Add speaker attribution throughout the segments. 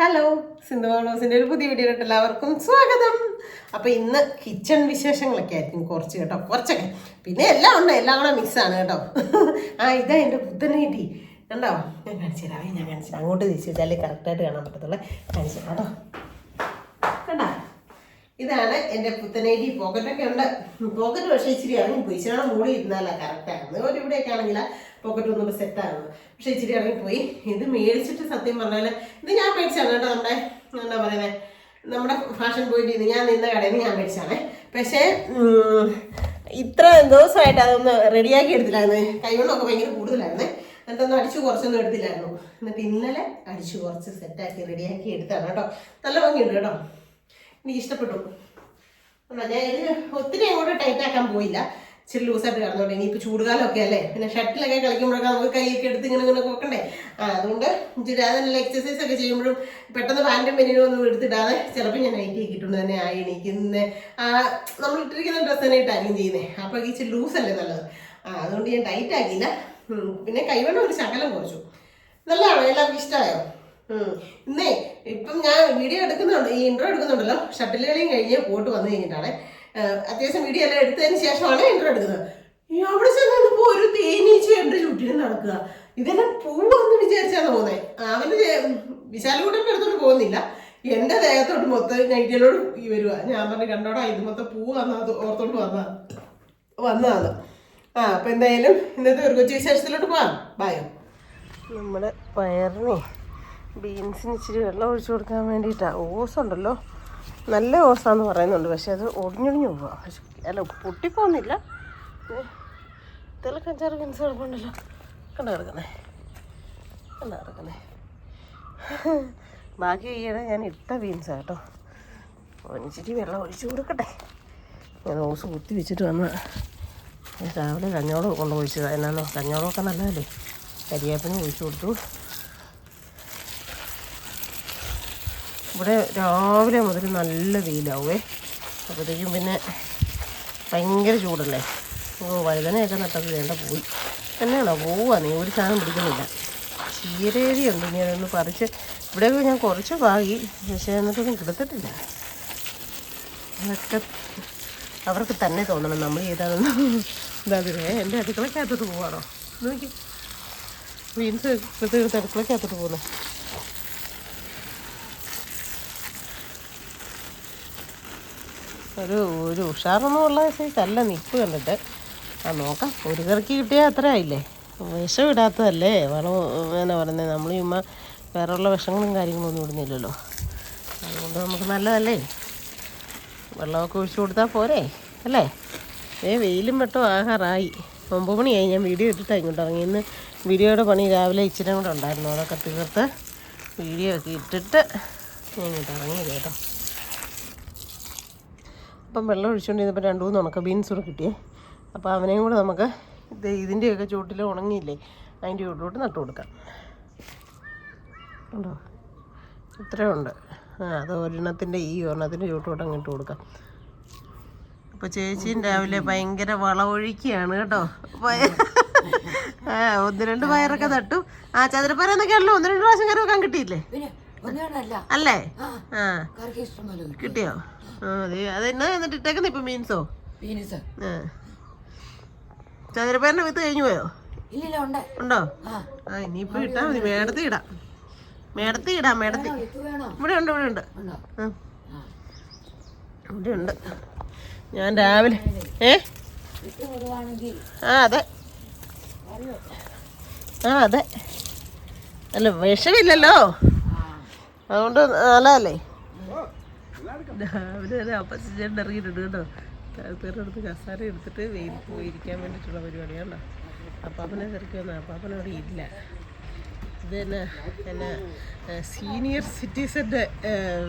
Speaker 1: Hello Sindhu മോളോസിന്റെ ഒരു പുതിയ video എല്ലാവർക്കും സ്വാഗതം. അപ്പോൾ ഇന്ന് കിച്ചൺ വിശേഷങ്ങളൊക്കെ ആയിരിക്കും കുറച്ച് കേട്ടോ കുറച്ചൊക്കെ. പിന്നെ എല്ലാം ഉണ്ട് എല്ലാം കൂടെ മിക്സ് ആണ് കേട്ടോ. ആ ഇതാ എന്റെ പുത്തനേറ്റി കണ്ടോ? ഞാൻ കാണിച്ചു തരാം ഞാൻ കാണിച്ചു അങ്ങോട്ട് തിരിച്ചു വെച്ചാലേ കറക്റ്റായിട്ട് കാണാൻ പറ്റത്തുള്ളൂ. കാണിച്ചു കേട്ടോ. കണ്ടോ? ഇതാണ് എന്റെ പുത്തനേരി പോക്കറ്റൊക്കെ ഉണ്ട്. പോക്കറ്റ് പക്ഷേ ഇച്ചിരി ഇറങ്ങി പോയി. ഇച്ചിരി മൂടി കറക്റ്റ് ആണ് ഒരു ഇവിടെയൊക്കെ ആണെങ്കിൽ പോക്കറ്റ് ഒന്നും സെറ്റാകുന്നത് പക്ഷെ ഇച്ചിരി ഇറങ്ങിപ്പോയി. ഇത് മേടിച്ചിട്ട് സത്യം പറഞ്ഞാൽ ഇത് ഞാൻ മേടിച്ചാണ് കേട്ടോ നമ്മുടെ എന്താ പറയുന്നത് നമ്മുടെ ഫാഷൻ പോയിന്റ് ഇത്. ഞാൻ നിന്ന കടയിൽ നിന്ന് ഞാൻ മേടിച്ചാണ് പക്ഷേ ഇത്ര ദിവസമായിട്ട് അതൊന്ന് റെഡിയാക്കി എടുത്തില്ലായിരുന്നു. കൈകൊണ്ടൊക്കെ ഭയങ്കര കൂടുതലായിരുന്നു. എന്നിട്ടൊന്നും അടിച്ചു കുറച്ചൊന്നും എടുത്തില്ലായിരുന്നു. എന്നിട്ട് ഇന്നലെ അടിച്ചു കുറച്ച് സെറ്റാക്കി റെഡിയാക്കി എടുത്താണ് കേട്ടോ. നല്ല ഭംഗിയുണ്ട് കേട്ടോ. എനിക്ക് ഇഷ്ടപ്പെട്ടു ഞാൻ ഒത്തിരി അങ്ങോട്ട് ടൈറ്റാക്കാൻ പോയില്ല. ഇച്ചിരി ലൂസായിട്ട് കിടന്നോട്ടെ. ഇനിയിപ്പോൾ ചൂടുകാലമൊക്കെ അല്ലേ? പിന്നെ ഷട്ടിലൊക്കെ കളിക്കുമ്പോഴൊക്കെ നമുക്ക് കൈയൊക്കെ എടുത്ത് ഇങ്ങനെ ഇങ്ങനെ നോക്കണ്ടേ ആ അതുകൊണ്ട് ഇച്ചിരി അതിനുള്ള എക്സസൈസ് ഒക്കെ ചെയ്യുമ്പോഴും പെട്ടെന്ന് പാന്റും പെനിനും ഒന്നും എടുത്തിടാതെ ചിലപ്പോൾ ഞാൻ നൈറ്റി ഇട്ടിട്ടുണ്ട് തന്നെ ആ എണീക്കുന്ന. ആ നമ്മൾ ഇട്ടിരിക്കുന്ന ഡ്രസ്സ് തന്നെ ഇട്ടായിരിക്കും ചെയ്യുന്നത് അപ്പോൾ ഇച്ചിരി ലൂസല്ലേ നല്ലത്? ആ അതുകൊണ്ട് ഞാൻ ടൈറ്റ് ആക്കിയില്ല. പിന്നെ കൈവെള്ളം ഒരു ശകലം കുറച്ചു. നല്ലതാണോ? എല്ലാവർക്കും ഇഷ്ടമായോ. ഇന്നേ ഇപ്പം ഞാൻ വീഡിയോ എടുക്കുന്നുണ്ട്. ഈ ഇൻട്രോ എടുക്കുന്നുണ്ടല്ലോ. ഷട്ടിലുകളെയും കളിയും കഴിഞ്ഞ് പോട്ട് വന്നു കഴിഞ്ഞിട്ടാണ്. അത്യാവശ്യം വീഡിയോ എല്ലാം എടുത്തതിന് ശേഷമാണ് ഇൻട്രോ എടുക്കുന്നത്. അവിടെ ചെന്നപ്പോ ഒരു തേനീച്ച എന്റെ ചുറ്റിനും നടക്കുക. ഇതെല്ലാം പൂവാന്ന് വിചാരിച്ചാണ് പോകുന്നത് അവന് വിശാലകൂട്ടന്റെ അടുത്തോട്ട് പോകുന്നില്ല. എന്റെ ദേഹത്തോട്ട് മൊത്തം നൈറ്റിലോട് ഈ വരുക ഞാൻ പറഞ്ഞു കണ്ടോടാ ഇത് മൊത്തം പൂവാന്ന് ഓർത്തോട്ട് വന്നാ വന്നതാണ് ആ അപ്പം എന്തായാലും ഇന്നത്തെ ഒരു കൊച്ചു വിശേഷത്തിലോട്ട് പോവാം ബായോ നമ്മുടെ പയറിനെ ബീൻസിന് ഇച്ചിരി വെള്ളം ഒഴിച്ചു കൊടുക്കാൻ വേണ്ടിയിട്ടാണ് ഓസ് ഉണ്ടല്ലോ. നല്ല ഓസാന്ന് പറയുന്നുണ്ട്. പക്ഷെ അത് ഒടിഞ്ഞൊടിഞ്ഞു പക്ഷെ അല്ല പൊട്ടിപ്പോന്നില്ല ഇതിലൊക്കെ അഞ്ചാറ് ബീൻസ് കിടപ്പുണ്ടല്ലോ കണ്ട കിടക്കണേ കിടക്കണേ ബാക്കി ഈയിടെ ഞാൻ ഇട്ട ബീൻസാണ് കേട്ടോ. ഒന്നിച്ചിട്ട് വെള്ളം ഒഴിച്ചു കൊടുക്കട്ടെ. ഞാൻ ഓസ് കുത്തി വെച്ചിട്ട് വന്ന. രാവിലെ കഞ്ഞോളം കൊണ്ട് ഒഴിച്ചതാണ് എന്നാന്നോ കഞ്ഞോളമൊക്കെ നല്ലതല്ലേ? കരിയാപ്പിന് ഒഴിച്ചു കൊടുത്തു. ഇവിടെ രാവിലെ മുതൽ നല്ല വെയിലാവേ. അപ്പോഴത്തേക്കും പിന്നെ ഭയങ്കര ചൂടല്ലേ? ഓ വഴുതനയൊക്കെ നട്ടത് വേണ്ട പോയി. തന്നെയാണോ? പോവാ. നീ ഒരു സാധനം പിടിക്കുന്നില്ല. ചീരേരിയുണ്ട് ഇനി അതൊന്ന് പറിച്ച്. ഇവിടെയൊക്കെ ഞാൻ കുറച്ച് പാകി. പക്ഷേ എന്നിട്ടൊന്നും കിടത്തിട്ടില്ല. അതൊക്കെ അവർക്ക് തന്നെ തോന്നണം. നമ്മൾ എന്താ പറയുക എന്റെ അടുക്കളക്കകത്തോട്ട് പോവാണോ? നോക്കി. ബീൻസ് എടുത്ത് അടുക്കളക്കകത്തോട്ട് പോകുന്നത് ഒരു ഒരു ഉഷാറൊന്നുമുള്ള അല്ല. നിപ്പ് കണ്ടിട്ട്. ആ നോക്കാം. ഒരു കറിക്ക് കിട്ടിയാൽ അത്ര ആയില്ലേ? വിഷം ഇടാത്തതല്ലേ? വളം എന്നാ പറയുന്നത് നമ്മൾ ചുമ്മാ വേറെയുള്ള വിഷങ്ങളും കാര്യങ്ങളൊന്നും ഇടുന്നില്ലല്ലോ. അതുകൊണ്ട് നമുക്ക് നല്ലതല്ലേ? വെള്ളമൊക്കെ ഒഴിച്ചു കൊടുത്താൽ പോരെ അല്ലേ? ഏ വെയിലും വെട്ടോ ആഹാറായി. ഒമ്പത് മണിയായി. ഞാൻ വീഡിയോ ഇട്ടിട്ടാണ് ഇങ്ങോട്ട് ഇറങ്ങി. ഇന്ന് വീഡിയോയുടെ പണി രാവിലെ ഇച്ചിരി കൂടെ ഉണ്ടായിരുന്നു. അതൊക്കെ തീർത്ത് വീഡിയോ ഒക്കെ ഇട്ടിട്ട് ഞാൻ ഇങ്ങോട്ട് ഇറങ്ങി കേട്ടോ. അപ്പം വെള്ളം ഒഴിച്ചുകൊണ്ടിരുന്നപ്പോൾ രണ്ടു മൂന്ന് ഉണക്ക ബീൻസ് കൂടെ കിട്ടിയേ. അപ്പോൾ അവനെയും കൂടെ നമുക്ക് ഇത് ഇതിന്റെയൊക്കെ ചുവട്ടിൽ ഉണങ്ങിയില്ലേ അതിന്റെ ചുവട്ടിലോട്ട് നട്ടു കൊടുക്കാം. ഉണ്ടോ? ഇത്രയും ഉണ്ട്. ആ അത് ഒരെണ്ണത്തിന്റെ ഈ ഒരെണ്ണത്തിന്റെ ചുവട്ടോട്ട് അങ്ങോട്ട് കൊടുക്കാം. അപ്പോൾ ചേച്ചിയും രാവിലെ ഭയങ്കര വളമൊഴിക്കുകയാണ് കേട്ടോ. ആ ഒന്ന് രണ്ട് പയറൊക്കെ നട്ടു. ആ ചതുരപ്പയർ എന്നൊക്കെയാണല്ലോ ഒന്ന് രണ്ട് പ്രാവശ്യം കറി വെക്കാൻ കിട്ടിയില്ലേ? അല്ലേ?
Speaker 2: ആ
Speaker 1: കിട്ടിയോ? അതെന്നാ എന്നിട്ട് ഇട്ടേക്കുന്ന ഇപ്പം മീൻസോ ചതുരപ്പേരന്റെ വിത്ത് കഴിഞ്ഞു പോയോ?
Speaker 2: ഉണ്ടോ. ആ.
Speaker 1: ഇനിയിപ്പോ ഇട്ടാ മതി. മേടത്തി ഇടാം. മേടത്തി ഇടാം മേടത്തി? ഇവിടെ ഉണ്ട് ഇവിടെ ഉണ്ട്. ഇവിടെ ഉണ്ട്. ഞാൻ രാവിലെ ഏ? ആ അതെ. ആ അതെ. അല്ല വിഷമില്ലല്ലോ. അതുകൊണ്ട് നല്ലതല്ലേ? രാവിലെ തന്നെ അപ്പച്ചേട്ടൻ ഇറങ്ങിയിട്ടുണ്ട് കേട്ടോ. തീർന്നെടുത്ത് കസാര എടുത്തിട്ട് വെയിൽ പോയിരിക്കാൻ വേണ്ടിയിട്ടുള്ള പരിപാടിയാണ് അപ്പാപ്പനെ തിരക്കി വന്ന അപ്പാപ്പന അവിടെ ഇല്ല. ഇത് തന്നെ എന്നെ സീനിയർ സിറ്റിസന്റെ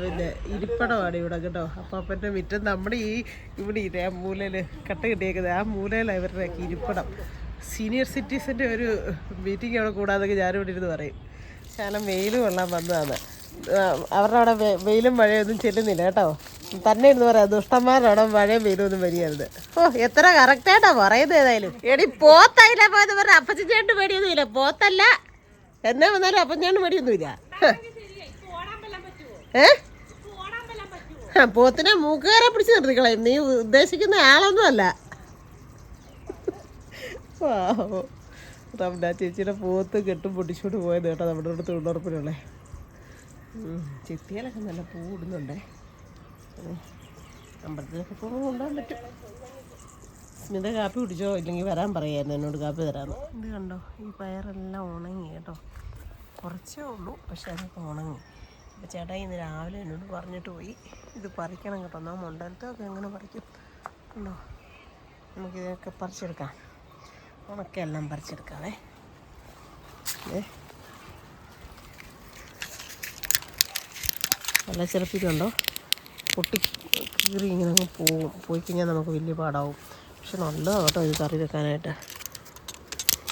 Speaker 1: പിന്നെ ഇരിപ്പടമാണ് ഇവിടെ കേട്ടോ. അപ്പാപ്പന്റെ മുറ്റം നമ്മുടെ ഈ ഇവിടെ ഇല്ലേ ആ മൂലയിൽ കട്ട കിട്ടിയേക്കുന്നത് ആ മൂലയിലാണ് ഇവരുടെ ഇരിപ്പടം. സീനിയർ സിറ്റിസന്റെ ഒരു മീറ്റിംഗ് അവിടെ കൂടാതെ ഞാനിവിടെ ഇരുന്ന് പറയും. കാരണം വെയിൽ കൊള്ളാൻ വന്നതാണ്. അവരുടെ അവിടെ വെയിലും മഴയൊന്നും ചെല്ലുന്നില്ല കേട്ടോ. തന്നെ ഇരുന്ന് പറയാം ദുഷ്ടന്മാരുടെ മഴയും വെയിലും ഒന്നും വരികയരുത് ഓ എത്ര കറക്റ്റായിട്ടാ പറയുന്നത് ഏതായാലും. എടി പോത്തയില്ല പോയത് പറഞ്ഞ അപ്പച്ചൻ ചേട്ടൻ പേടിയൊന്നുമില്ല. പോത്തല്ല. എന്നാ വന്നാലും അപ്പം ചേട്ടൻ പേടിയൊന്നുമില്ല. ഏ? പോത്തിനെ മൂക്കുകാരെ പിടിച്ച് നിർത്തിക്കളയും. നീ ഉദ്ദേശിക്കുന്ന ആളൊന്നും അല്ല. ആ ചേച്ചിയുടെ പോത്ത് കെട്ടും പൊട്ടിച്ചോണ്ട് പോയത് കേട്ടോ നമ്മുടെ അടുത്ത് തൊഴിലുറപ്പിനുള്ളേ ചെത്തിയാലൊക്കെ നല്ല പൂ ഇടുന്നുണ്ടേ. അമ്പലത്തിലൊക്കെ പോകുമ്പോൾ കൊണ്ടുപോകാൻ പറ്റും. സ്മിത കാപ്പി കുടിച്ചോ? ഇല്ലെങ്കിൽ വരാൻ പറയായിരുന്നു എന്നോട് കാപ്പി തരാമെന്ന് ഇത് കണ്ടോ? ഈ പയറെല്ലാം ഉണങ്ങി കേട്ടോ. കുറച്ചേ ഉള്ളൂ പക്ഷെ അതൊക്കെ ഉണങ്ങി. അപ്പോൾ ചേട്ടാ ഇന്ന് രാവിലെ എന്നോട് പറഞ്ഞിട്ട് പോയി. ഇത് പറിക്കണം കേട്ടോ. എന്നാൽ മണ്ടലത്തൊക്കെ എങ്ങനെ പറിക്കും? ഉണ്ടോ? നമുക്കിതൊക്കെ പറിച്ചെടുക്കാം. ഉണക്കെല്ലാം പറിച്ചെടുക്കാവേ. ഏ നല്ല ചിലപ്പിതുണ്ടോ പൊട്ടി കീറി ഇങ്ങനെ അങ്ങ് പോവും പോയി കഴിഞ്ഞാൽ നമുക്ക് വലിയ പാടാവും. പക്ഷെ നല്ലതാണ് കേട്ടോ ഇത് കറി വെക്കാനായിട്ട്.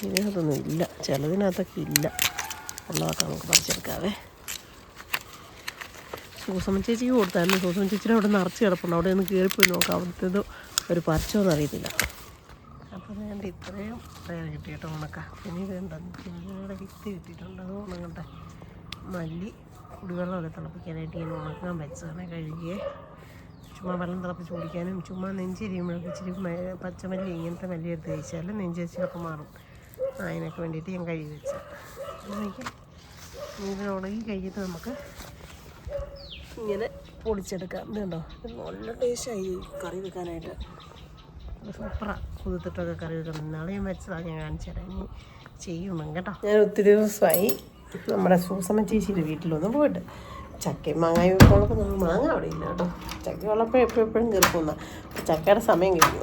Speaker 1: ഇതിനകത്തൊന്നും ഇല്ല. ചിലതിനകത്തൊക്കെ ഇല്ല. ഉള്ളതൊക്കെ നമുക്ക് പറിച്ചെടുക്കാവേ. സൂസമ്മ ചേച്ചിക്ക് കൊടുത്തായിരുന്നു. സൂസമ്മ ചേച്ചിയുടെ അവിടെ നിറച്ച് കിടപ്പുണ്ട്. അവിടെ നിന്ന് കയറിപ്പോയി നോക്കാം. അവിടുത്തേത് ഒരു പറിച്ചോന്ന് അറിയത്തില്ല. അപ്പോൾ വേണ്ട ഇത്രയും പേര് കിട്ടി കേട്ടോ ഉണക്ക. പിന്നെ ഇത് വിത്ത് കിട്ടിയിട്ടുണ്ട്. അത് ഉണങ്ങട്ടെ. മല്ലി. കുടിവെള്ളമൊക്കെ തിളപ്പിക്കാനായിട്ട് ഇങ്ങനെ ഉണക്കാൻ വെച്ചതാണ് കഴുകിയെ. ചുമ്മാ വെള്ളം തിളപ്പിച്ച് കുടിക്കാനും ചുമ്മാ നെഞ്ചരിയുമ്പോഴൊക്കെ ഇച്ചിരി പച്ചമല്ലി ഇങ്ങനത്തെ മല്ലി എടുത്ത് കഴിച്ചാൽ നെഞ്ചരിച്ചിലൊക്കെ മാറും. അതിനൊക്കെ വേണ്ടിയിട്ട് ഞാൻ കഴുകി വെച്ച ഇങ്ങനെ ഉണങ്ങി കഴിഞ്ഞിട്ട് നമുക്ക് ഇങ്ങനെ പൊളിച്ചെടുക്കാം ഇതുണ്ടോ ഇത് നല്ല ടേസ്റ്റായി കറി വെക്കാനായിട്ട്. സൂപ്പറാണ് കുതിർത്തിട്ടൊക്കെ കറി വെക്കണം ഇന്നാളെ ഞാൻ വെച്ചതാണ് ഞാൻ കാണിച്ചു തരാം ഇനി ചെയ്യണം കേട്ടോ. ഞാൻ ഒത്തിരി ദിവസമായി നമ്മുടെ സൂസമ്മ ചേച്ചിയുടെ വീട്ടിലൊന്ന് പോയിട്ട് ചക്കയും മാങ്ങയും ഒക്കെ നമ്മൾ മാങ്ങ അവിടെ ഇല്ല കേട്ടോ. ചക്ക ഉള്ളപ്പോൾ എപ്പോഴും എപ്പോഴും കയറിപ്പോന്ന. ചക്കയുടെ സമയം കഴിഞ്ഞു.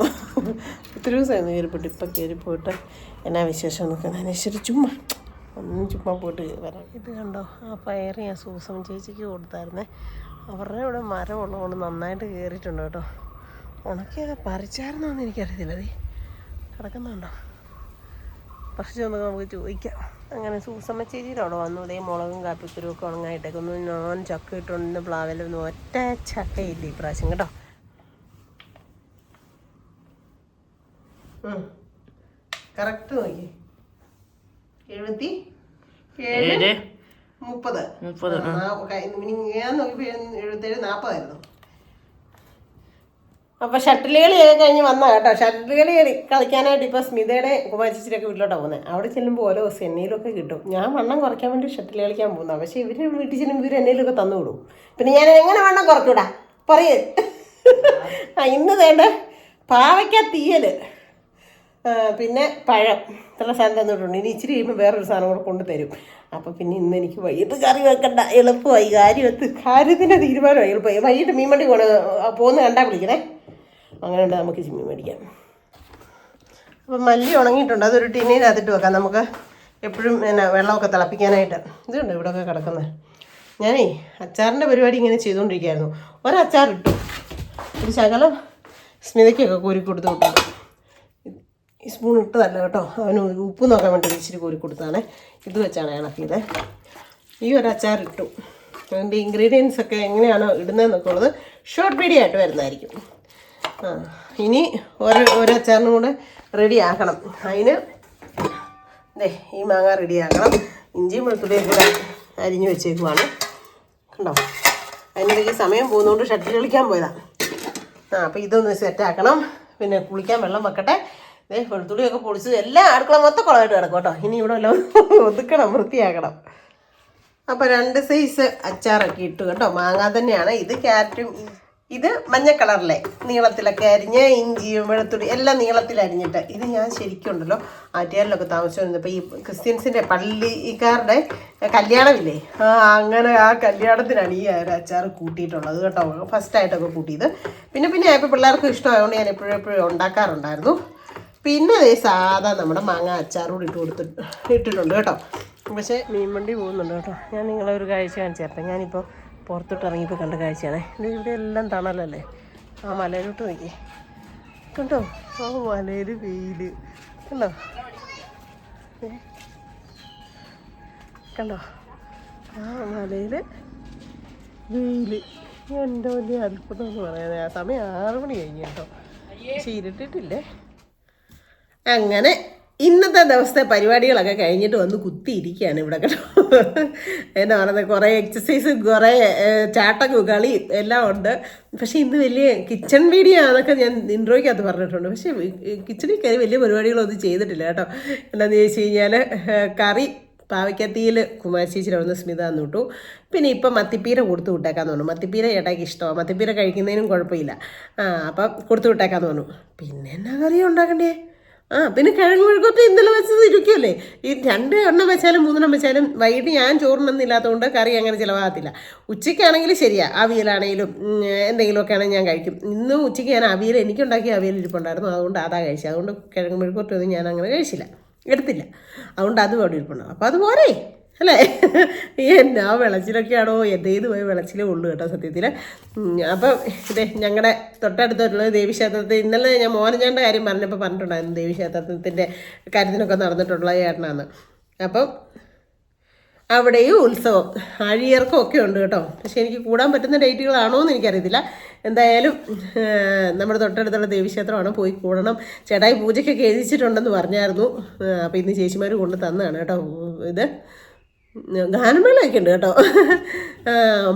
Speaker 1: ഒത്തിരി ദിവസമായിരുന്നു കയറിപ്പോയിട്ട് ഇപ്പം കയറി പോയിട്ട് എന്നാ വിശേഷം എന്നൊക്കെ അതിനനുസരിച്ച് ചുമ്മാ ഒന്നും ചുമ്മാ പോയിട്ട് വരാം. ഇത് കണ്ടോ ആ പയറ് ഞാൻ സൂസമ്മ ചേച്ചിക്ക് കൊടുത്തായിരുന്നേ. അവരുടെ ഇവിടെ മരം ഉള്ളതുകൊണ്ട് നന്നായിട്ട് കയറിയിട്ടുണ്ട് കേട്ടോ. ഉണക്കിയൊക്കെ പറിച്ചായിരുന്നോ എന്ന് എനിക്കറിയത്തില്ല. ദേ കിടക്കുന്നുണ്ടോ? പറിച്ചു നമുക്ക് ചോദിക്കാം. അങ്ങനെ സൂസമ്മ ചേച്ചിയുടെ അവിടെ വന്നു. അതേ മുളകും കാപ്പിക്കുരും ഒക്കെ ഉണങ്ങായിട്ടൊക്കെ ഒന്ന് ഞാൻ ചക്ക ഇട്ടുണ്ട് പ്ലാവിലൊന്നും ഒറ്റ ചക്കയില്ല ഈ പ്രാവശ്യം കേട്ടോ. കറക്റ്റ് നോക്കി. എഴുപത്തി ഏഴ് മുപ്പത്.
Speaker 2: മുപ്പത്,
Speaker 1: ഞാൻ നോക്കിയപ്പോൾ എഴുപത്തേഴ് നാൽപ്പതായിരുന്നു അപ്പൊ ഷട്ടിൽ കളിയൊക്കെ കഴിഞ്ഞ് വന്ന കേട്ടോ. ഷട്ടിൽ കളി കളി- കളിക്കാനായിട്ട് ഇപ്പൊ സ്മിതയുടെ കുമാരിച്ചിട്ടൊക്കെ വീട്ടിലോട്ടാണ് പോകുന്നത് അവിടെ ചെല്ലുമ്പോൾ ഓരോ ദിവസം എണ്ണയിലൊക്കെ കിട്ടും. ഞാൻ വണ്ണം കുറയ്ക്കാൻ വേണ്ടി ഷട്ടിൽ കളിക്കാൻ പോകുന്നത് പക്ഷെ ഇവർ വീട്ടിൽ ചെല്ലുമ്പോൾ ഇവർ എന്നയിലൊക്കെ തന്നു വിടും. പിന്നെ ഞാൻ എങ്ങനെ വണ്ണം കുറക്കൂടാ പറയേ. ആ ഇന്ന് വേണ്ട. പാവയ്ക്ക തീയൽ. പിന്നെ പഴം. ഇത്ര സാധനം തന്നിട്ടുണ്ട് ഇനി ഇച്ചിരി കഴിയുമ്പോൾ വേറൊരു സാധനം കൂടെ കൊണ്ട് തരും. അപ്പോൾ പിന്നെ ഇന്ന് എനിക്ക് വൈകിട്ട് കറി വെക്കണ്ട. എളുപ്പമായി. കാര്യമെത്ത് കാര്യത്തിന്റെ തീരുമാനമായി. എളുപ്പമായി. വൈകിട്ട് മീൻ വണ്ടി കൊണ്ട് പോകുന്ന കണ്ടാൽ വിളിക്കണേ. അങ്ങനെ ഉണ്ട് നമുക്ക് ചിമ്മി മേടിക്കാം. അപ്പം മല്ലി ഉണങ്ങിയിട്ടുണ്ട്. അതൊരു ടിന്നിനകത്തിട്ട് വെക്കാം. നമുക്ക് എപ്പോഴും എന്നാ വെള്ളമൊക്കെ തിളപ്പിക്കാനായിട്ട്. ഇതുണ്ട് ഇവിടെയൊക്കെ കിടക്കുന്നത് ഞാനേ അച്ചാറിന്റെ പരിപാടി ഇങ്ങനെ ചെയ്തുകൊണ്ടിരിക്കുകയായിരുന്നു. ഒരച്ചാർ ഇട്ടു ഒരു ശകലം സ്മിതയ്ക്കൊക്കെ കോരി കൊടുത്ത് വിട്ടു ഈ സ്പൂൺ ഇട്ടതല്ല കേട്ടോ. അവന് ഉപ്പ് നോക്കാൻ വേണ്ടി ഇച്ചിരി കോരി കൊടുത്താണ് ഇത് വെച്ചാണ് ഇണക്കിയത് ഈ ഒരു അച്ചാർ ഇട്ടു അതിന്റെ ഇൻഗ്രീഡിയൻസ് ഒക്കെ എങ്ങനെയാണോ ഇടുന്നതെന്നൊക്കെ ഉള്ളത് ഷോർട്ട് വീഡിയോ ആയിട്ട് വരുന്നതായിരിക്കും. ഇനി ഒരു ഒരു അച്ചാറിനും കൂടെ റെഡി ആക്കണം. അതിന് ദേ ഈ മാങ്ങ റെഡി ആക്കണം. ഇഞ്ചിയും വെളുത്തുള്ളിയും കൂടെ അരിഞ്ഞു വെച്ചേക്കുവാണ്. കണ്ടോ? അതിനിടയ്ക്ക് സമയം പോകുന്നതുകൊണ്ട് ഷട്ടിൽ കളിക്കാൻ പോയതാണ് ആ അപ്പോൾ ഇതൊന്ന് സെറ്റാക്കണം പിന്നെ കുളിക്കാൻ വെള്ളം വെക്കട്ടെ. ദേ വെളുത്തുള്ളിയൊക്കെ പൊളിച്ച് എല്ലാം അടുക്കള മൊത്തം കുളമായിട്ട് കിടക്കും കേട്ടോ. ഇനി ഇവിടെ എല്ലാം ഒതുക്കണം വൃത്തിയാക്കണം. അപ്പോൾ രണ്ട് സൈസ് അച്ചാറൊക്കെ ഇട്ടു കേട്ടോ. മാങ്ങ തന്നെയാണ്. ഇത് ക്യാരറ്റും ഇത് മഞ്ഞ കളറിലെ നീളത്തിലൊക്കെ അരിഞ്ഞ് ഇഞ്ചിയും വെളുത്തുള്ളി എല്ലാം നീളത്തിൽ അരിഞ്ഞിട്ട്. ഇത് ഞാൻ ശരിക്കും ഉണ്ടല്ലോ ആറ്റുകാരിലൊക്കെ ഇപ്പം ഈ ക്രിസ്ത്യൻസിന്റെ പള്ളിക്കാരുടെ കല്യാണമില്ലേ? ആ അങ്ങനെ ആ കല്യാണത്തിനാണ് ഈ ഒരു അച്ചാർ കൂട്ടിയിട്ടുള്ളത് കേട്ടോ. ഫസ്റ്റായിട്ടൊക്കെ കൂട്ടിയത്. പിന്നെ പിന്നെ ആയപ്പോൾ പിള്ളേർക്ക് ഇഷ്ടമായതുകൊണ്ട് ഞാൻ എപ്പോഴും എപ്പോഴും ഉണ്ടാക്കാറുണ്ടായിരുന്നു. പിന്നെ അതേ സാധാ നമ്മുടെ മാങ്ങ അച്ചാറൂടെ ഇട്ട് കൊടുത്തിട്ട് ഇട്ടിട്ടുണ്ട് കേട്ടോ. പക്ഷേ മീൻ വണ്ടി പോകുന്നുണ്ട് കേട്ടോ. ഞാൻ നിങ്ങളെ ഒരു കാഴ്ച കാണിച്ചു തരട്ടെ ഞാനിപ്പോൾ പുറത്തോട്ട് ഇറങ്ങിയപ്പോൾ കണ്ട കാഴ്ചയാണ്. ഇത് ഇവിടെ എല്ലാം തണലല്ലേ? ആ മലയിലോട്ട് നോക്കി. കണ്ടോ? ആ മലയിൽ വെയിൽ കണ്ടോ? കണ്ടോ? ആ മലയിൽ വെയിൽ എന്റെ വലിയ അത്ഭുതം എന്ന് പറയുന്നത് ആ സമയം ആറ് മണി കഴിഞ്ഞു കേട്ടോ. പക്ഷെ അങ്ങനെ ഇന്നത്തെ ദിവസത്തെ പരിപാടികളൊക്കെ കഴിഞ്ഞിട്ട് വന്ന് കുത്തിയിരിക്കുകയാണ് ഇവിടെ കേട്ടോ. എന്നാ പറയുന്നത് കുറേ എക്സസൈസ് കുറേ ചാട്ടൊക്കെ ചാട്ടം കളി എല്ലാം ഉണ്ട്. പക്ഷേ ഇന്ന് വലിയ കിച്ചൺ വീഡിയോ ആണെന്നൊക്കെ ഞാൻ ഇൻട്രോയ്ക്കകത്ത് പറഞ്ഞിട്ടുണ്ട്. പക്ഷേ കിച്ചണിൽ കയറി വലിയ പരിപാടികളൊന്നും ചെയ്തിട്ടില്ല കേട്ടോ. എന്താണെന്ന് ചോദിച്ചു കഴിഞ്ഞാൽ കറി പാവയ്ക്കത്തിയിൽ കുമാരി ചേച്ചിയുടെ അവിടുന്ന് സ്മിത എന്ന് വിട്ടു. പിന്നെ ഇപ്പം മത്തിപ്പീര കൊടുത്തു വിട്ടേക്കാന്ന് തോന്നുന്നു മത്തിപ്പീര ഏട്ടാക്ക് ഇഷ്ടമാണ് മത്തിപ്പീര കഴിക്കുന്നതിനും കുഴപ്പമില്ല. ആ അപ്പം കൊടുത്തു വിട്ടേക്കാന്ന് തോന്നുന്നു പിന്നെ എന്നാ കറി ഉണ്ടാക്കണ്ടേ? ആ പിന്നെ കിഴങ്ങ് മെഴുക്കൊക്കെ ഇന്നലെ വെച്ചത് ഇരിക്കുമല്ലേ ഈ രണ്ട് എണ്ണം വെച്ചാലും മൂന്നെണ്ണം വെച്ചാലും വൈകിട്ട് ഞാൻ ചോറിനൊന്നില്ലാത്തതുകൊണ്ട് കറി അങ്ങനെ ചിലവാകത്തില്ല. ഉച്ചയ്ക്കാണെങ്കിൽ ശരിയാ അവിയലാണെങ്കിലും എന്തെങ്കിലുമൊക്കെ ആണെങ്കിൽ ഞാൻ കഴിക്കും. ഇന്ന് ഉച്ചയ്ക്ക് ഞാൻ അവിയൽ എനിക്കുണ്ടാക്കിയ അവിയൽ ഇരിപ്പുണ്ടായിരുന്നു. അതുകൊണ്ട് അതാ കഴിച്ചത്. അതുകൊണ്ട് കിഴങ്ങ് മെഴുക്കൊട്ടൊന്നും ഞാൻ അങ്ങനെ കഴിച്ചില്ല. എടുത്തില്ല. അതുകൊണ്ട് അതും അവിടെ ഇരിപ്പുണ്ടാവും അപ്പോൾ അത് പോരേ? അല്ലേ? എന്നാ വിളച്ചിലൊക്കെയാണോ? എന്തേത് പോയ വിളച്ചിലേ ഉള്ളൂ കേട്ടോ സത്യത്തിൽ അപ്പം ഇതേ ഞങ്ങളുടെ തൊട്ടടുത്തുള്ള ദേവീക്ഷേത്രത്തിൽ ഇന്നലെ ഞാൻ മോഹനചാന്റെ കാര്യം പറഞ്ഞപ്പോൾ പറഞ്ഞിട്ടുണ്ടായിരുന്നു ദേവീക്ഷേത്രത്തിന്റെ കാര്യത്തിനൊക്കെ നടന്നിട്ടുള്ള ചേട്ടനാന്ന്. അപ്പം അവിടെയും ഉത്സവം ആഴിയർക്കും ഒക്കെ ഉണ്ട് കേട്ടോ. പക്ഷേ എനിക്ക് കൂടാൻ പറ്റുന്ന ഡേറ്റുകളാണോ എന്ന് എനിക്കറിയത്തില്ല. എന്തായാലും നമ്മുടെ തൊട്ടടുത്തുള്ള ദേവീക്ഷേത്രമാണ്. പോയി കൂടണം. ചേട്ടായി പൂജയ്ക്കൊക്കെ എഴുതിച്ചിട്ടുണ്ടെന്ന് പറഞ്ഞായിരുന്നു. അപ്പോൾ ഇന്ന് ചേച്ചിമാർ കൊണ്ട് തന്നതാണ് കേട്ടോ ഇത്. ഗാനമേളയൊക്കെ ഉണ്ട് കേട്ടോ.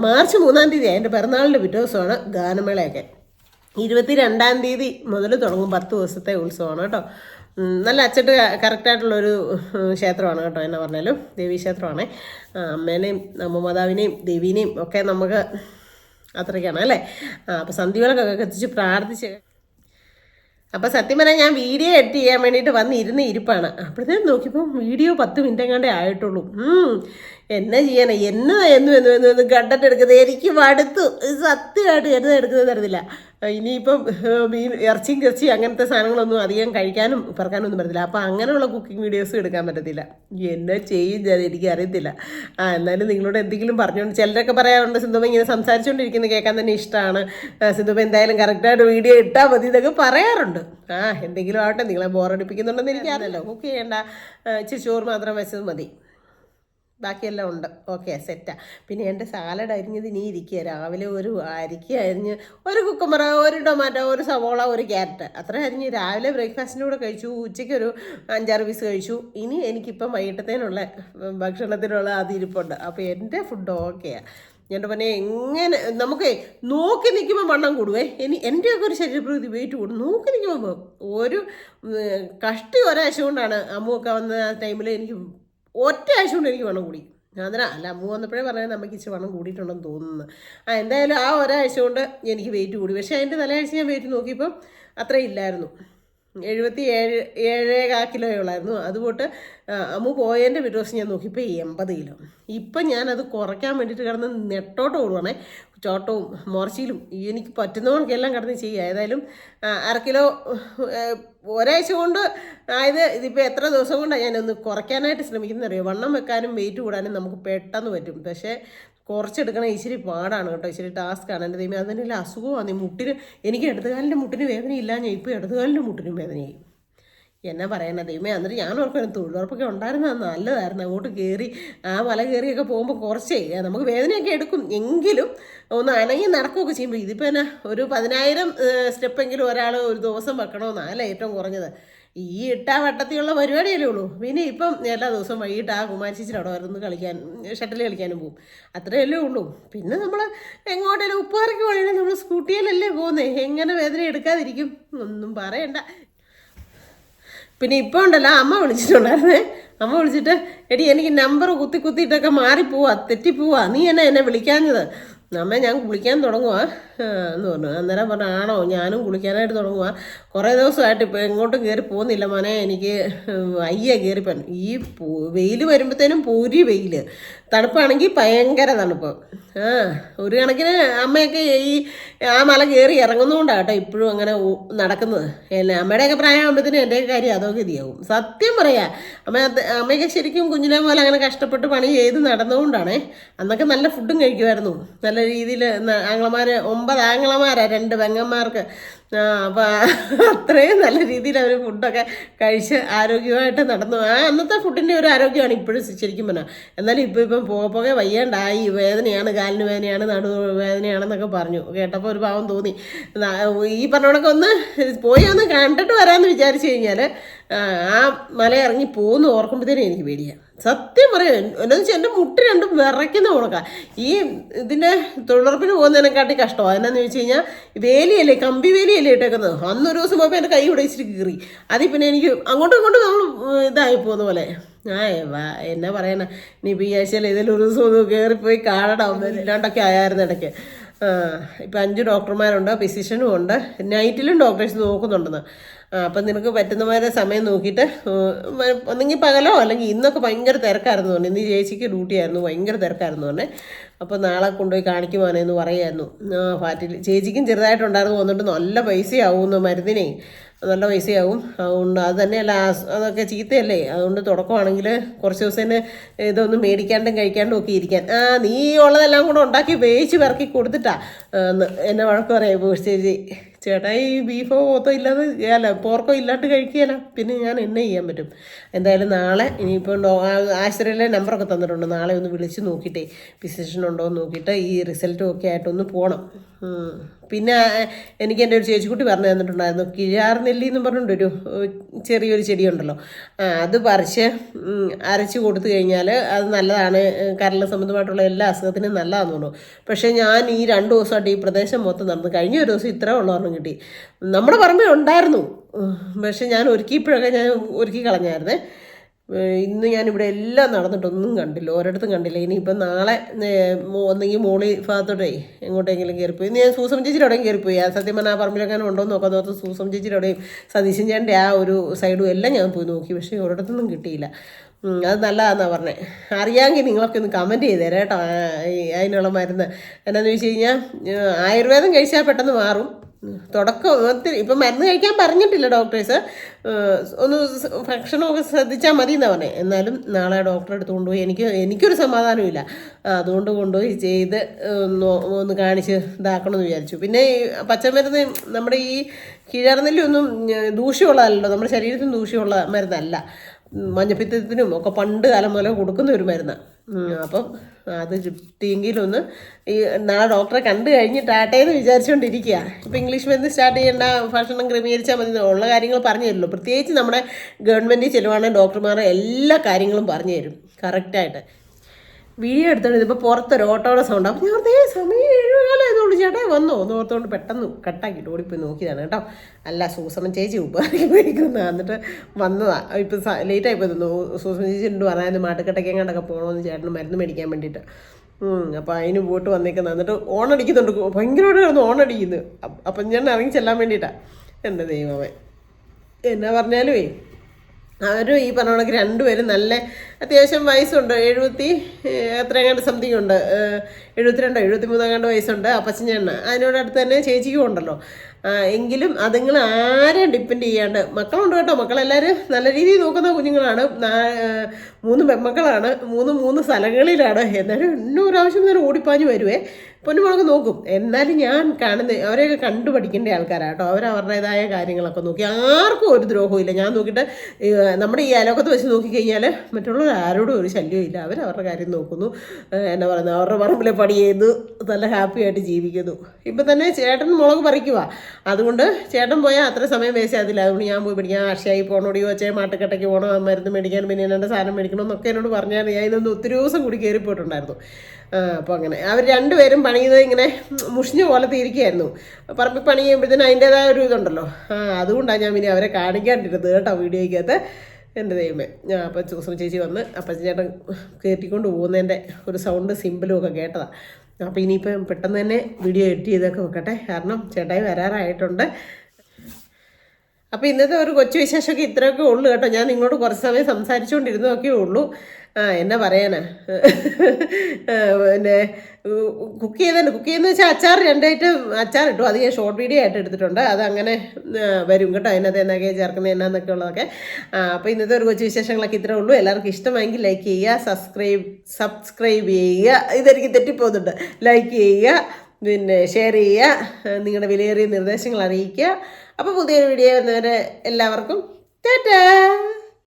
Speaker 1: മാർച്ച് മൂന്നാം തീയതി എന്റെ പിറന്നാളിന്റെ പിറ്റേ ദിവസമാണ് ഗാനമേളയൊക്കെ. ഇരുപത്തി രണ്ടാം തീയതി മുതൽ തുടങ്ങും പത്ത് ദിവസത്തെ ഉത്സവമാണ് കേട്ടോ. നല്ല അച്ചട്ട് കറക്റ്റായിട്ടുള്ളൊരു ക്ഷേത്രമാണ് കേട്ടോ എന്നാ പറഞ്ഞാലും. ദേവീ ക്ഷേത്രമാണ്. അമ്മേനെയും അമ്മമാതാവിനെയും ദേവീനെയും ഒക്കെ നമുക്ക് അത്രയ്ക്കാണ് അല്ലേ? അപ്പോൾ സന്ധ്യകളൊക്കെ കത്തിച്ച് പ്രാർത്ഥിച്ച് അപ്പോൾ സത്യം പറഞ്ഞാൽ ഞാൻ വീഡിയോ എഡിറ്റ് ചെയ്യാൻ വേണ്ടിയിട്ട് വന്ന് ഇരുന്ന് ഇരിപ്പാണ്. അപ്പോഴത്തേക്കും നോക്കിയപ്പോൾ വീഡിയോ പത്ത് മിനിറ്റ് എങ്ങാണ്ടേ ആയിട്ടുള്ളൂ എന്നെ ചെയ്യാനാ? എന്നാ എന്നും എന്നും എന്നും എന്നും കണ്ടന്റ് എടുക്കുന്നത് എനിക്ക് മടുത്തു. സത്യമായിട്ട് എന്നും എടുക്കുന്നത് തരുന്നില്ല ഇനിയിപ്പം മീൻ ഇറച്ചിയും കിറച്ചിയും അങ്ങനത്തെ സാധനങ്ങളൊന്നും അധികം കഴിക്കാനും പറക്കാനും ഒന്നും പറ്റത്തില്ല. അപ്പോൾ അങ്ങനെയുള്ള കുക്കിംഗ് വീഡിയോസും എടുക്കാൻ പറ്റത്തില്ല. എന്നെ ചെയ്യും ഞാൻ എനിക്ക് അറിയത്തില്ല ആ എന്നാലും നിങ്ങളോട് എന്തെങ്കിലും പറഞ്ഞുകൊണ്ട് ചിലരൊക്കെ പറയാറുണ്ട് സിന്ധുമ ഇങ്ങനെ സംസാരിച്ചുകൊണ്ടിരിക്കുന്നത് കേൾക്കാൻ തന്നെ ഇഷ്ടമാണ് സിന്ധുമ എന്തായാലും കറക്റ്റായിട്ട് വീഡിയോ ഇട്ടാൽ മതി എന്നൊക്കെ പറയാറുണ്ട്. ആ എന്തെങ്കിലും ആവട്ടെ നിങ്ങളെ ബോറടിപ്പിക്കുന്നുണ്ടെന്ന് എനിക്കറിയാലോ കുക്ക് ചെയ്യേണ്ട. ഇച്ചിരി ചോറ് മാത്രം വെച്ചത് മതി. ബാക്കിയെല്ലാം ഉണ്ട്. ഓക്കെ സെറ്റാണ് പിന്നെ എന്റെ സാലഡ് അരിഞ്ഞത് ഇനി ഇരിക്കുക. രാവിലെ ഒരു അരിക്ക അരിഞ്ഞ് ഒരു കുക്കുമ്പറ ഒരു ടൊമാറ്റോ ഒരു സവോള ഒരു ക്യാരറ്റ് അത്ര അരിഞ്ഞ് രാവിലെ ബ്രേക്ക്ഫാസ്റ്റിന്റെ കൂടെ കഴിച്ചു. ഉച്ചയ്ക്ക് ഒരു അഞ്ചാറ് പീസ് കഴിച്ചു. ഇനി എനിക്കിപ്പം വൈകിട്ടത്തേനുള്ള ഭക്ഷണത്തിനുള്ള അതിരിപ്പുണ്ട്. അപ്പോൾ എന്റെ ഫുഡ് ഓക്കെയാണ് ഞാൻ പിന്നെ എങ്ങനെ നമുക്ക് നോക്കി നിൽക്കുമ്പോൾ വണ്ണം കൂടുവേ. ഇനി എന്റെയൊക്കെ ഒരു ശരീരപ്രകൃതി വെയിറ്റ് കൂടും. നോക്കി നിൽക്കുമ്പോൾ ഒരു കഷ്ടി ഒരാഴ്ച കൊണ്ടാണ് അമ്മുവൊക്കെ വന്ന ടൈമിൽ എനിക്ക് ഒറ്റ ആഴ്ച കൊണ്ട് എനിക്ക് വണ്ണം കൂടി. അതിനാ അല്ല അമ്മ വന്നപ്പോഴേ പറഞ്ഞാൽ നമുക്ക് ഇച്ചിരി വണ്ണം കൂടിയിട്ടുണ്ടെന്ന് തോന്നുന്നു. ആ എന്തായാലും ആ ഒരാഴ്ച കൊണ്ട് എനിക്ക് വെയിറ്റ് കൂടി. പക്ഷേ അതിന്റെ തലയാഴ്ച ഞാൻ വെയിറ്റ് നോക്കിയപ്പം അത്ര ഇല്ലായിരുന്നു. എഴുപത്തി ഏഴ് ഏഴേകാ കിലോ ഉള്ളായിരുന്നു. അതുപോട്ട് അമ്മു പോയതിന്റെ പിറ്റേ ദിവസം ഞാൻ നോക്കിയപ്പോൾ എൺപത് കിലോ. ഇപ്പം ഞാനത് കുറയ്ക്കാൻ വേണ്ടിയിട്ട് കിടന്ന് നെട്ടോട്ട് ഓടുവാണേ. ചോട്ടവും മോർച്ചയിലും എനിക്ക് പറ്റുന്നവർക്ക് എല്ലാം കിടന്ന് ചെയ്യുക. ഏതായാലും അര കിലോ ഒരാഴ്ച കൊണ്ട് ആയത് ഇതിപ്പോൾ എത്ര ദിവസം കൊണ്ടാണ് ഞാനൊന്ന് കുറയ്ക്കാനായിട്ട് ശ്രമിക്കുന്നത് അറിയാം വണ്ണം വെക്കാനും വെയിറ്റ് കൂടാനും നമുക്ക് പെട്ടെന്ന് പറ്റും. പക്ഷേ കുറച്ചെടുക്കണ ഇച്ചിരി പാടാണ് കേട്ടോ. ഇച്ചിരി ടാസ്ക്കാണ് എന്റെ ദൈവം അതിന്റെ അസുഖമാണ്. മുട്ടിന് എനിക്ക് ഇടതുകാലിന്റെ മുട്ടിന് വേദനയില്ല. ഞാൻ ഇപ്പോൾ ഇടതുകാലിന്റെ മുട്ടിനും വേദനയായി. എന്നാ പറയണ? ദൈവമേ എന്നിട്ട് ഞാൻ ഓർക്കും തൊഴിലുറപ്പൊക്കെ ഉണ്ടായിരുന്നത് നല്ലതായിരുന്നു. അങ്ങോട്ട് കയറി ആ മല കയറിയൊക്കെ പോകുമ്പോൾ കുറച്ചേ നമുക്ക് വേദനയൊക്കെ എടുക്കും. എങ്കിലും ഒന്ന് അനങ്ങി നടക്കുകയൊക്കെ ചെയ്യുമ്പോൾ ഇതിപ്പോൾ എന്നാ ഒരു പതിനായിരം സ്റ്റെപ്പെങ്കിലും ഒരാൾ ഒരു ദിവസം വെക്കണമെന്നാണ് അല്ലേ ഏറ്റവും കുറഞ്ഞത്. ഈ ഇട്ടാ വട്ടത്തിലുള്ള പരിപാടിയല്ലേ ഉള്ളൂ. പിന്നെ ഇപ്പം എല്ലാ ദിവസവും വൈകിട്ട് ആ കുമാരിച്ചിച്ചിൽ അവിടെ വരുന്നു കളിക്കാൻ ഷട്ടിൽ കളിക്കാനും പോകും അത്രയല്ലേ ഉള്ളൂ. പിന്നെ നമ്മൾ എങ്ങോട്ടേലും ഉപ്പുകാരക്ക് പോയാലും നമ്മൾ സ്കൂട്ടിയിലല്ലേ പോകുന്നത് എങ്ങനെ വേദന എടുക്കാതിരിക്കും? ഒന്നും പറയണ്ട. പിന്നെ ഇപ്പോൾ ഉണ്ടല്ലോ അമ്മ വിളിച്ചിട്ടുണ്ടായിരുന്നേ. അമ്മ വിളിച്ചിട്ട് എടി എനിക്ക് നമ്പർ കുത്തി കുത്തിയിട്ടൊക്കെ മാറിപ്പോവാ തെറ്റിപ്പോവാ നീ എന്നെ എന്നെ വിളിക്കാഞ്ഞത്. അമ്മ ഞാൻ കുളിക്കാൻ തുടങ്ങുക എന്ന് പറഞ്ഞു. അന്നേരം പറഞ്ഞു ആണോ? ഞാനും കുളിക്കാനായിട്ട് തുടങ്ങുക കുറേ ദിവസമായിട്ട് ഇപ്പോൾ എങ്ങോട്ടും കയറി പോകുന്നില്ല മോനെ. എനിക്ക് വയ്യ കയറിപ്പൻ ഈ വെയിൽ വരുമ്പോഴത്തേനും പൂരി വെയിൽ തണുപ്പാണെങ്കിൽ ഭയങ്കര തണുപ്പ്. ആ ഒരു കണക്കിന് അമ്മയൊക്കെ ഈ ആ മല കയറി ഇറങ്ങുന്നതുകൊണ്ടാണ് കേട്ടോ ഇപ്പോഴും അങ്ങനെ നടക്കുന്നത്. എന്നെ അമ്മയുടെയൊക്കെ പ്രായമാകുമ്പോഴത്തേനും എന്റെ കാര്യം അതൊക്കെ ഇതിയാവും. സത്യം പറയാ. അമ്മ അമ്മയൊക്കെ ശരിക്കും കുഞ്ഞിനെ പോലെ അങ്ങനെ കഷ്ടപ്പെട്ട് പണി ചെയ്ത് നടന്നുകൊണ്ടാണേ അന്നൊക്കെ നല്ല ഫുഡും കഴിക്കുമായിരുന്നു നല്ല നല്ല രീതിയിൽ ആങ്ങളമാർ ഒമ്പത് ആങ്ങളമാരാ രണ്ട് പെങ്ങന്മാർക്ക്. അപ്പോൾ അത്രയും നല്ല രീതിയിൽ അവർ ഫുഡൊക്കെ കഴിച്ച് ആരോഗ്യമായിട്ട് നടന്നു. ആ അന്നത്തെ ഫുഡിന്റെ ഒരു ആരോഗ്യമാണ് ഇപ്പോഴും ശരിക്കും പറഞ്ഞാൽ എന്നാലും ഇപ്പോൾ ഇപ്പം പോകെ വയ്യാണ്ടായി. വേദനയാണ് കാലിന് വേദനയാണ് നടു വേദനയാണെന്നൊക്കെ പറഞ്ഞു. കേട്ടപ്പോൾ ഒരു ഭാവം തോന്നി. ഈ പറഞ്ഞോടൊക്കെ ഒന്ന് പോയി ഒന്ന് കണ്ടിട്ട് വരാമെന്ന് വിചാരിച്ചു കഴിഞ്ഞാൽ ആ മല ഇറങ്ങി പോകുന്നു ഓർക്കുമ്പോഴത്തേനും എനിക്ക് പേടിയാണ് സത്യം പറയാം എന്നാന്ന് വെച്ചാൽ എന്റെ മുട്ട് രണ്ടും വിറയ്ക്കുന്ന കൊടുക്കാം ഈ ഇതിന്റെ തൊഴിലുറപ്പിന് പോകുന്നതിനെക്കാട്ടി കഷ്ടമാണ് എന്നാന്ന് ചോദിച്ചു കഴിഞ്ഞാൽ വേലിയല്ലേ കമ്പി വേലിയല്ലേ ഇട്ടേക്കുന്നത് അന്നൊരു ദിവസം പോയപ്പോൾ എന്റെ കൈ ഇവിടെ ഇച്ചിരി കീറി. അതിൽ പിന്നെ എനിക്ക് അങ്ങോട്ടും ഇങ്ങോട്ടും നമ്മൾ ഇതായി പോകുന്ന പോലെ. ആ വാ എന്നാ പറയണ? നീ ഇപ്പോൾ ഈ ആഴ്ചയിൽ ഏതെങ്കിലും ഒരു ദിവസം ഒന്ന് കയറിപ്പോയി കാണണം. ഇല്ലാണ്ടൊക്കെ ആയായിരുന്നു ഇടയ്ക്ക്. ഇപ്പം അഞ്ച് ഡോക്ടർമാരുണ്ട് ഫിസിഷ്യനും ഉണ്ട്. നൈറ്റിലും ഡോക്ടേഴ്സ് നോക്കുന്നുണ്ടെന്ന്. അപ്പം നിനക്ക് പറ്റുന്നവരെ സമയം നോക്കിയിട്ട് ഒന്നെങ്കിൽ പകലോ അല്ലെങ്കിൽ ഇന്നൊക്കെ ഭയങ്കര തിരക്കായിരുന്നു പറഞ്ഞു. ഇന്ന് ചേച്ചിക്ക് ഡ്യൂട്ടി ആയിരുന്നു ഭയങ്കര തിരക്കായിരുന്നു പറഞ്ഞേ. അപ്പോൾ നാളെ കൊണ്ടുപോയി കാണിക്കുവാനേ എന്ന് പറയായിരുന്നു. ഫാറ്റിൽ ചേച്ചിക്കും ചെറുതായിട്ടുണ്ടായിരുന്നു വന്നിട്ട് നല്ല പൈസയാവുമെന്ന് മരുന്നിനെ. നല്ല പൈസയാവും. അതുകൊണ്ട് അത് തന്നെയല്ല അതൊക്കെ ചീത്തയല്ലേ? അതുകൊണ്ട് തുടക്കമാണെങ്കിൽ കുറച്ച് ദിവസത്തിന് ഇതൊന്നും മേടിക്കാണ്ടും കഴിക്കാണ്ടും ഒക്കെ ഇരിക്കാൻ. ആ നീ ഉള്ളതെല്ലാം കൂടെ ഉണ്ടാക്കി വേവിച്ച് പിറക്കി കൊടുത്തിട്ടാ. എന്നെ വഴക്ക് പറയാം ചേച്ചി. ചേട്ടാ ഈ ബീഫോ പോത്തോ ഇല്ലാതെ അല്ല പോർക്കോ ഇല്ലാണ്ട് കഴിക്കുകയല്ല പിന്നെ ഞാൻ എന്നെ ചെയ്യാൻ പറ്റും. എന്തായാലും നാളെ ഇനിയിപ്പോൾ ആശ്രയിലെ നമ്പറൊക്കെ തന്നിട്ടുണ്ട്. നാളെ ഒന്ന് വിളിച്ച് നോക്കിയിട്ടേ ഫിസിഷ്യൻ ഉണ്ടോ എന്ന് നോക്കിയിട്ട് ഈ റിസൾട്ടും ഒക്കെ ആയിട്ടൊന്ന് പോകണം. പിന്നെ എനിക്ക് എന്റെ ഒരു ചേച്ചിക്കുട്ടി പറഞ്ഞു തന്നിട്ടുണ്ടായിരുന്നു. കിഴാർനെല്ലി എന്ന് പറഞ്ഞിട്ടൊരു ചെറിയൊരു ചെടിയുണ്ടല്ലോ. അത് പറിച്ച് അരച്ച് കൊടുത്തു കഴിഞ്ഞാൽ അത് നല്ലതാണ്. കരള സംബന്ധമായിട്ടുള്ള എല്ലാ അസുഖത്തിനും നല്ലതാണെന്ന് തോന്നുന്നു. പക്ഷേ ഞാൻ ഈ രണ്ട് ദിവസമായിട്ട് ഈ പ്രദേശം മൊത്തം നടന്നു. കഴിഞ്ഞ ഒരു ദിവസം ഇത്ര ഉള്ളവർക്ക് കിട്ടി. നമ്മുടെ പറമ്പിൽ ഉണ്ടായിരുന്നു. പക്ഷെ ഞാൻ ഒരുക്കിയപ്പോഴൊക്കെ ഞാൻ ഒരുക്കി കളഞ്ഞായിരുന്നേ. ഇന്ന് ഞാനിവിടെ എല്ലാം നടന്നിട്ടൊന്നും കണ്ടില്ല. ഒരിടത്തും കണ്ടില്ല. ഇനിയിപ്പം നാളെ ഒന്നെങ്കിൽ മോളി ഭാഗത്തോട്ടേ എങ്ങോട്ടെങ്കിലും കയറിപ്പോയി. ഇന്ന് ഞാൻ സൂസം ചേച്ചിയുടെ അവിടെയും കയറിപ്പോയി. ആ സത്യം പറഞ്ഞാൽ ആ പറമ്പിലൊക്കെ ഉണ്ടോ നോക്കാൻ നോർത്ത് സൂസം ചേച്ചിയുടെ സതീശൻ ചേട്ടന്റെ ആ ഒരു സൈഡും എല്ലാം ഞാൻ പോയി നോക്കി. പക്ഷേ ഒരിടത്തൊന്നും കിട്ടിയില്ല. അത് നല്ലതാണെന്നാണ് പറഞ്ഞത് അറിയാമെങ്കിൽ നിങ്ങളൊക്കെ ഒന്ന് കമന്റ് ചെയ്തേരാ കേട്ടോ. അതിനുള്ള മരുന്ന്. എന്നാന്ന് ചോദിച്ചു കഴിഞ്ഞാൽ ആയുർവേദം കഴിച്ചാൽ പെട്ടെന്ന് മാറും. ഉം, തുടക്കം ഒത്തിരി ഇപ്പം മരുന്ന് കഴിക്കാൻ പറഞ്ഞിട്ടില്ല ഡോക്ടേഴ്സ്. ഒന്ന് ഭക്ഷണമൊക്കെ ശ്രദ്ധിച്ചാൽ മതി എന്നാ പറഞ്ഞത് എന്നാലും നാളെ ഡോക്ടറെ അടുത്ത് കൊണ്ടുപോയി എനിക്ക് എനിക്കൊരു സമാധാനമില്ല അതുകൊണ്ട് കൊണ്ടുപോയി ചെയ്ത് ഒന്ന് കാണിച്ച് ഇതാക്കണമെന്ന് വിചാരിച്ചു. പിന്നെ പച്ചമരുന്ന് നമ്മുടെ ഈ കിഴർനെല്ലൊന്നും ദൂഷ്യമുള്ളതല്ലോ നമ്മുടെ ശരീരത്തിന് ദൂഷ്യമുള്ള മരുന്നല്ല. മഞ്ഞപ്പിത്തത്തിനും ഒക്കെ പണ്ട് കാലം മുതലേ കൊടുക്കുന്ന ഒരു മരുന്നാണ് അപ്പം അത് ചുറ്റിയെങ്കിലൊന്ന് ഈ നാളെ ഡോക്ടറെ കണ്ടു കഴിഞ്ഞിട്ടാട്ടേന്ന് വിചാരിച്ചുകൊണ്ടിരിക്കുക ഇപ്പം ഇംഗ്ലീഷ് മരുന്ന് സ്റ്റാർട്ട് ചെയ്യേണ്ട ഭക്ഷണം ക്രമീകരിച്ചാൽ മതി ഉള്ള കാര്യങ്ങൾ പറഞ്ഞു തരുമല്ലോ പ്രത്യേകിച്ച് നമ്മുടെ ഗവൺമെന്റ് ചെലവാണെങ്കിൽ ഡോക്ടർമാർ എല്ലാ കാര്യങ്ങളും പറഞ്ഞു തരും കറക്റ്റായിട്ട്. വീഡിയോ എടുത്തോണ്ട് ഇതിപ്പോൾ പുറത്തൊരു ഓട്ടോയുടെ സൗണ്ട് അപ്പം ഞാൻ സമയം ഏഴുകാലമായതുകൊണ്ട് ചേട്ടാ. വന്നോ. എന്ന് ഓർത്തുകൊണ്ട് പെട്ടെന്ന് കട്ടാക്കിയിട്ട് ഓടിപ്പോയി നോക്കിയതാണ് കേട്ടോ. അല്ല സൂസമൻ ചേച്ചി ഉപയോഗിക്കുന്ന എന്നിട്ട് വന്നതാ. ഇപ്പം ലേറ്റായി പോയി തോന്നുന്നു. സൂസമ്മൻ ചേച്ചി ഉണ്ട് പറയാൻ മാട്ടുക്കട്ടയ്ക്ക് എങ്ങാണ്ടൊക്കെ പോകണമെന്ന് ചേട്ടന് മരുന്ന് മേടിക്കാൻ വേണ്ടിയിട്ട്. അപ്പോൾ അതിന് പോയിട്ട് വന്നേക്കുന്നത് എന്നിട്ട് ഓണടിക്കുന്നുണ്ട്. ഭയങ്കരമായിട്ട് കിടന്ന് ഓണടിക്കുന്നു. അപ്പ- ഞാൻ ഇറങ്ങി ചെല്ലാൻ വേണ്ടിയിട്ടാണ് എന്റെ ദൈവമേ. എന്നാ പറഞ്ഞാലുമേ അവരും ഈ പറഞ്ഞ കണക്ക് രണ്ടുപേരും നല്ല അത്യാവശ്യം വയസ്സുണ്ട്. എഴുപത്തി എത്രയെങ്ങാണ്ട് സംതിങ് ഉണ്ട്. എഴുപത്തിരണ്ടോ എഴുപത്തി മൂന്നെങ്ങാണ്ട് വയസ്സുണ്ട് അപ്പച്ചൻ ചേട്ടന് അതിനോട് തന്നെ ചേച്ചിക്കും ഉണ്ടല്ലോ. എങ്കിലും അതുങ്ങൾ ആരെയും ഡിപ്പെൻഡ് ചെയ്യാണ്ട് മക്കളുണ്ട് കേട്ടോ. മക്കളെല്ലാവരും നല്ല രീതിയിൽ നോക്കുന്ന കുഞ്ഞുങ്ങളാണ്. മൂന്ന് പെൺമക്കളാണ്. മൂന്ന് മൂന്ന് സ്ഥലങ്ങളിലാണ്. എന്നാലും ഇന്നും ഒരാവശ്യം നേരം ഓടിപ്പാഞ്ഞ് വരുവേ. പൊന്നുമുളക് നോക്കും. എന്നാലും ഞാൻ കാണുന്ന അവരെയൊക്കെ കണ്ടു പഠിക്കേണ്ട ആൾക്കാരാണ് കേട്ടോ. അവരവരുടേതായ കാര്യങ്ങളൊക്കെ നോക്കി. ആർക്കും ഒരു ദ്രോഹവും ഇല്ല. ഞാൻ നോക്കിയിട്ട് നമ്മുടെ ഈ അലോകത്ത് വെച്ച് നോക്കിക്കഴിഞ്ഞാൽ മറ്റുള്ളവർ ആരോടും ഒരു ശല്യവും ഇല്ല. അവർ അവരുടെ കാര്യം നോക്കുന്നു. എന്നാ പറയുന്നത് അവരുടെ പറമ്പിലെ പണി ചെയ്ത് നല്ല ഹാപ്പി ആയിട്ട് ജീവിക്കുന്നു. ഇപ്പം തന്നെ ചേട്ടൻ മുളക് പറിക്കുക അതുകൊണ്ട് ചേട്ടൻ പോയാൽ അത്ര സമയം വേസ്റ്റ് ആകത്തില്ല. അതുകൊണ്ട് ഞാൻ പോയി പിടിക്കാൻ ആശയായി പോകണോടിയോ വെച്ചാൽ മാട്ടുകട്ടയ്ക്ക് പോകണോ മരുന്ന് മേടിക്കാൻ പിന്നെ എന്റെ സാധനം മേടിക്കണം എന്നൊക്കെ എന്നോട് പറഞ്ഞാൽ ഞാൻ ഇതൊന്ന് ഒത്തിരി ദിവസം കൂടി കയറിപ്പോയിട്ടുണ്ടായിരുന്നു അപ്പോൾ അങ്ങനെ. അവർ രണ്ടുപേരും പണിയുന്നത് ഇങ്ങനെ മുഷിഞ്ഞ പോലെ തീരിക്കുകയായിരുന്നു. പറമ്പിൽ പണി ചെയ്യുമ്പോഴത്തേനും അതിന്റെതായ ഒരു ഇതുണ്ടല്ലോ. ആ അതുകൊണ്ടാണ് ഞാൻ പിന്നെ അവരെ കാണിക്കാണ്ടിരുന്നത് കേട്ടോ വീഡിയോയ്ക്കകത്ത്. എന്റെ ദൈവമേ. ഞാൻ അപ്പം ചൂസം ചേച്ചി വന്ന് അപ്പം ചേട്ടൻ കയറ്റിക്കൊണ്ട് പോകുന്നതിന്റെ ഒരു സൗണ്ട് സിമ്പിളും ഒക്കെ കേട്ടതാണ് അപ്പോൾ ഇനിയിപ്പം പെട്ടെന്ന് തന്നെ വീഡിയോ എഡിറ്റ് ചെയ്തൊക്കെ വെക്കട്ടെ. കാരണം ചേട്ടായി വരാറായിട്ടുണ്ട്. അപ്പോൾ ഇന്നത്തെ ഒരു കൊച്ചു വിശേഷമൊക്കെ ഇത്രയൊക്കെ ഉള്ളൂ കേട്ടോ. ഞാൻ നിങ്ങളോട് കുറച്ച് സമയം സംസാരിച്ചുകൊണ്ടിരുന്നതൊക്കെ ഉള്ളൂ. ആ എന്നാ പറയാനാ? പിന്നെ കുക്ക് ചെയ്തുണ്ട് കുക്ക് ചെയ്യുന്ന വെച്ചാൽ അച്ചാർ രണ്ടായിട്ട് അച്ചാർ ഇട്ടു. അത് ഞാൻ ഷോർട്ട് വീഡിയോ ആയിട്ട് എടുത്തിട്ടുണ്ട്. അത് അങ്ങനെ വരും കേട്ടോ. അതിനകത്ത് എന്നൊക്കെ ചേർക്കുന്നത് എന്നാന്നൊക്കെ ഉള്ളതൊക്കെ. അപ്പോൾ ഇന്നത്തെ ഒരു കൊച്ചു വിശേഷങ്ങളൊക്കെ ഇത്രേ ഉള്ളൂ. എല്ലാവർക്കും ഇഷ്ടമായെങ്കിൽ ലൈക്ക് ചെയ്യുക സബ്സ്ക്രൈബ് സബ്സ്ക്രൈബ് ചെയ്യുക. ഇതെനിക്ക് തെറ്റിപ്പോകുന്നുണ്ട്. ലൈക്ക് ചെയ്യുക പിന്നെ ഷെയർ ചെയ്യുക നിങ്ങളുടെ വിലയേറിയ നിർദ്ദേശങ്ങൾ അറിയിക്കുക. അപ്പോൾ പുതിയൊരു വീഡിയോ വരുന്നവരെ എല്ലാവർക്കും ടാറ്റാ.